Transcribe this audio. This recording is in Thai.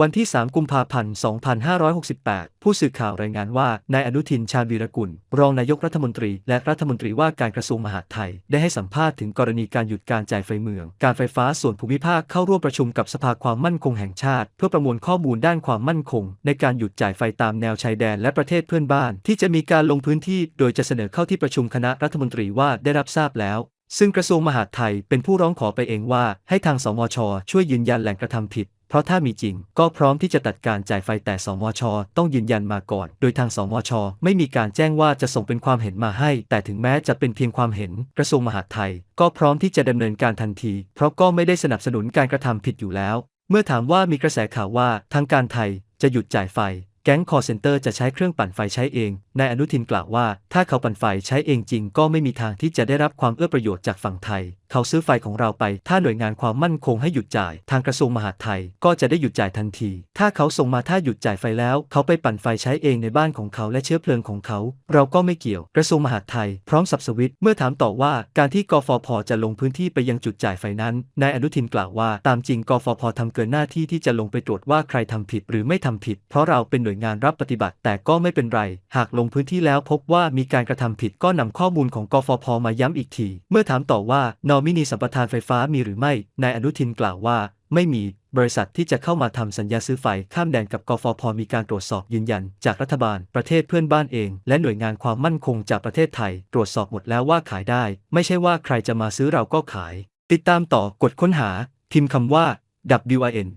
วันที่ 3 กุมภาพันธ์ 2568 ผู้สื่อข่าวรายงานว่า นายอนุทินชาญวีรกุล รองนายกรัฐมนตรี และรัฐมนตรีว่าการกระทรวงมหาดไทย ได้ให้สัมภาษณ์ถึงกรณีการหยุดการจ่ายไฟเมือง การไฟฟ้าส่วนภูมิภาคเข้าร่วมประชุมกับสภาความมั่นคงแห่งชาติ เพื่อประมวลข้อมูลด้านความมั่นคง ในการหยุดจ่ายไฟตามแนวชายแดนและประเทศเพื่อนบ้าน ที่จะมีการลงพื้นที่ โดยจะเสนอเข้าที่ประชุมคณะรัฐมนตรีว่าได้รับทราบแล้วซึ่งกระทรวงมหาดไทยเป็นผู้ร้องขอไปเองว่า ให้ทางสมช ช่วยยืนยันแหล่งกระทำผิด เพราะถ้ามีจริง ก็พร้อมที่จะตัดการจ่ายไฟแต่สมช ต้องยืนยันมาก่อน โดยทางสมช ไม่มีการแจ้งว่าจะส่งเป็นความเห็นมาให้ แต่ถึงแม้จะเป็นเพียงความเห็น กระทรวงมหาดไทย ก็พร้อมที่จะดำเนินการทันที เพราะก็ไม่ได้สนับสนุนการกระทำผิดอยู่แล้ว เมื่อถามว่ามีกระแสข่าวว่าทางการไทยจะหยุดจ่ายไฟแก๊งคอร์เซนเตอร์จะใช้เครื่องปั่นไฟใช้เอง นายอนุทินกล่าวว่า ถ้าเขาปั่นไฟใช้เองจริงก็ไม่มีทางที่จะได้รับความเอื้อประโยชน์จากฝั่งไทย เขาซื้อไฟของเราไป ถ้าหน่วยงานความมั่นคงให้หยุดจ่าย ทางกระทรวงมหาดไทยก็จะได้หยุดจ่ายทันที ถ้าเขาส่งมาถ้าหยุดจ่ายไฟแล้ว เขาไปปั่นไฟใช้เองในบ้านของเขาและเชื้อเพลิงของเขา เราก็ไม่เกี่ยว กระทรวงมหาดไทย พร้อมสับสวิตเมื่อถามต่อว่าการที่กฟผจะลงพื้นที่ไปยังจุดจ่ายไฟนั้นนายอนุทินกล่าวว่า ตามจริงกฟผทำเกินหน้าที่ที่จะลงไปตรวจว่าใครทำผิดหรือไม่ทำผิด เพราะเราเป็นหน่วยงานรับปฏิบัติ แต่ก็ไม่เป็นไร หากลงพื้นที่แล้วพบว่ามีการกระทำผิดก็นำข้อมูลของกฟผมาย้ำอีกที เมื่อถามต่อว่านอมินีสัมปทานไฟฟ้ามีหรือไม่ นายอนุทินกล่าวว่า ไม่มีบริษัทที่จะเข้ามาทำสัญญาซื้อไฟข้ามแดนกับกฟผมีการตรวจสอบยืนยัน จากรัฐบาลประเทศเพื่อนบ้านเอง และหน่วยงานความมั่นคงจากประเทศไทย ตรวจสอบหมดแล้วว่าขายได้ ไม่ใช่ว่าใครจะมาซื้อเราก็ขาย ติดตามต่อกดค้นหา พิมพ์คำว่า WIN